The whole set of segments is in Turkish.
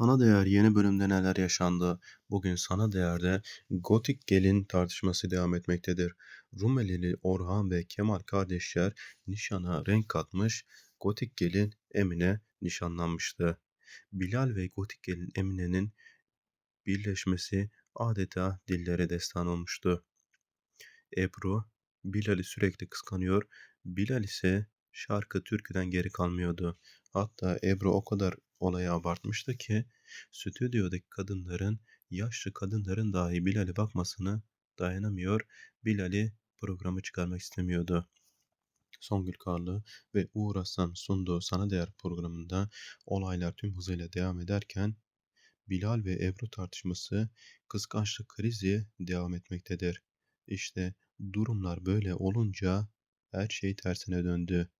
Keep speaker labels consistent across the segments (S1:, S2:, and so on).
S1: Sana Değer yeni bölümde neler yaşandı? Bugün Sana Değer'de Gotik Gelin tartışması devam etmektedir. Rumelili Orhan ve Kemal kardeşler nişana renk katmış, Gotik Gelin Emine nişanlanmıştı. Bilal ve Gotik Gelin Emine'nin birleşmesi adeta dillere destan olmuştu. Ebru Bilal'i sürekli kıskanıyor, Bilal ise şarkı türküden geri kalmıyordu. Hatta Ebru o kadar olayı abartmıştı ki stüdyodaki kadınların, yaşlı kadınların dahi Bilal'e bakmasını dayanamıyor, Bilal'i programı çıkarmak istemiyordu. Songül Karlı ve Uğur Aslan sunduğu Sana Değer programında olaylar tüm hızıyla devam ederken Bilal ve Ebru tartışması kıskançlık krizi devam etmektedir. İşte durumlar böyle olunca her şey tersine döndü.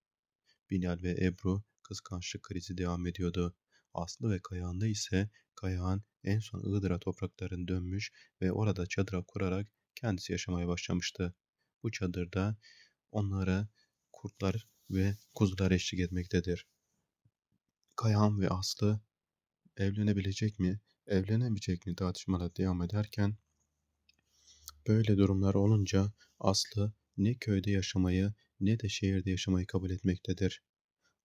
S1: Bilal ve Ebru kıskançlık krizi devam ediyordu. Aslı ve Kayahan'da ise Kayahan en son Iğdır'a topraklarını dönmüş ve orada çadıra kurarak kendisi yaşamaya başlamıştı. Bu çadırda onlara kurtlar ve kuzular eşlik etmektedir. Kayahan ve Aslı evlenebilecek mi, evlenemeyecek mi tartışmalar devam ederken böyle durumlar olunca Aslı ne köyde yaşamayı ne de şehirde yaşamayı kabul etmektedir.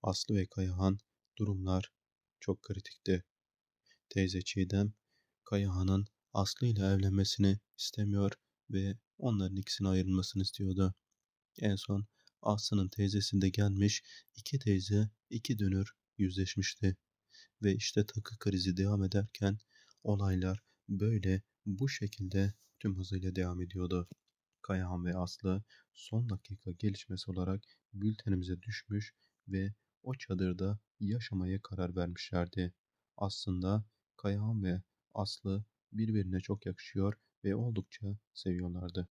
S1: Aslı ve Kayahan durumlar çok kritikti. Teyze Çiğdem Kayahan'ın Aslı ile evlenmesini istemiyor ve onların ikisini ayrılmasını istiyordu. En son Aslı'nın teyzesi de gelmiş, iki teyze iki dönür yüzleşmişti. Ve işte takı krizi devam ederken olaylar böyle bu şekilde tüm hızıyla devam ediyordu. Kayahan ve Aslı son dakika gelişmesi olarak bültenimize düşmüş ve o çadırda yaşamaya karar vermişlerdi. Aslında Kayahan ve Aslı birbirine çok yakışıyor ve oldukça seviyorlardı.